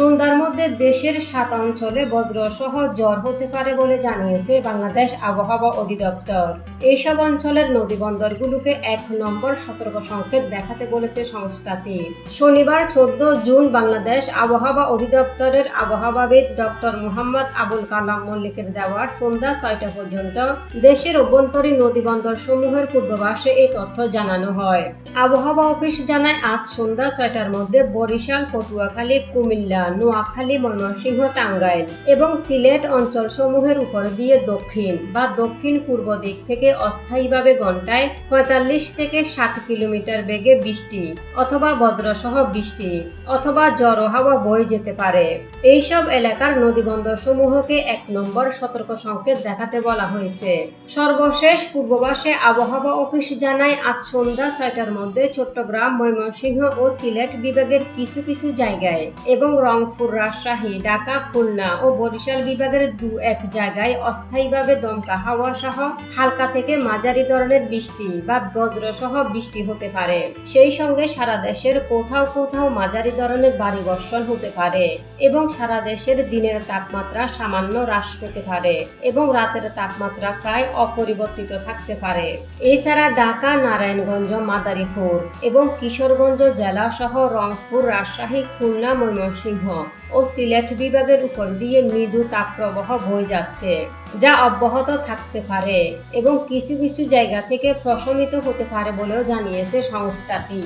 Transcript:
সন্ধ্যার মধ্যে দেশের সাত অঞ্চলে বজ্রসহ জ্বর হতে পারে বলে জানিয়েছে বাংলাদেশ আবহাওয়া অধিদপ্তর। এইসব অঞ্চলের নদী বন্দরগুলোকে এক নম্বর সতর্ক সংকেত দেখাতে বলেছে সংস্থাটি। শনিবার চোদ্দ জুন বাংলাদেশ আবহাওয়া অধিদপ্তরের আবহাওয়াবিদ ডক্টর মোহাম্মদ আবুল কালাম মল্লিকের দেওয়ার সন্ধ্যা ছয়টা পর্যন্ত দেশের অভ্যন্তরীণ নদী বন্দর সমূহের পূর্বাভাসে এই তথ্য জানানো হয়। আবহাওয়া অফিস জানায়, আজ সন্ধ্যা ছয়টার মধ্যে বরিশাল, পটুয়াখালী, কুমিল্লা নোয়াখালী ময়মনসিংহ টাঙ্গাইল এবং সিলেট অঞ্চল সমূহের উপর দিয়ে দক্ষিণ বা দক্ষিণ পূর্ব দিক থেকে অস্থায়ীভাবে ঘন্টায় পঁয়তাল্লিশ থেকে ষাট কিলোমিটার বেগে বৃষ্টি অথবা বজ্রসহ বৃষ্টি অথবা জড়ো হাওয়া বয়ে যেতে পারে। এইসব এলাকার নদীবন্দর সমূহকে এক নম্বর সতর্ক সংকেত দেখাতে বলা হয়েছে। সর্বশেষ পূর্ববাসে আবহাওয়া অফিস জানায়, আজ সন্ধ্যা ছয়টার মধ্যে চট্টগ্রাম, ময়মনসিংহ ও সিলেট বিভাগের কিছু কিছু জায়গায় এবং রংপুর, রাজশাহী, ঢাকা, খুলনা ও বরিশাল বিভাগের দু এক জায়গায় অস্থায়ীভাবে দমকা হাওয়া সহ হালকা থেকে মাঝারি ধরনের বৃষ্টি বা বজ্র সহ বৃষ্টি হতে পারে। সেই সঙ্গে সারা দেশের কোথাও কোথাও মাঝারি ধরনের ভারী বর্ষণ হতে পারে এবং সারা দেশের দিনের তাপমাত্রা সামান্য হ্রাস পেতে পারে এবং রাতের তাপমাত্রা প্রায় অপরিবর্তিত থাকতে পারে। এছাড়া ঢাকা, নারায়ণগঞ্জ, মাদারীপুর এবং কিশোরগঞ্জ জেলা সহ রংপুর, রাজশাহী, খুলনা, ময়মনসিংহ ও সিলেট বিভাগের উপর দিয়ে মৃদু তাপপ্রবাহ বয়ে যাচ্ছে, যা অব্যাহত থাকতে পারে এবং কিছু কিছু জায়গা থেকে প্রশমিত হতে পারে বলেও জানিয়েছে সংস্থাটি।